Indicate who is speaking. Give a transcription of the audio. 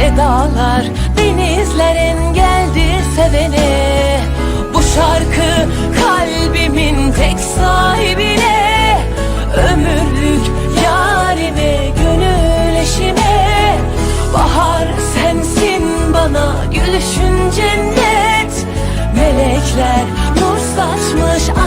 Speaker 1: vedalar Denizlerin geldi sevene. Bu şarkı kalbimin tek sahibine Ömürlük yarime gönül eşime. Bahar sensin bana gülüşün cennet Melekler nur saçmış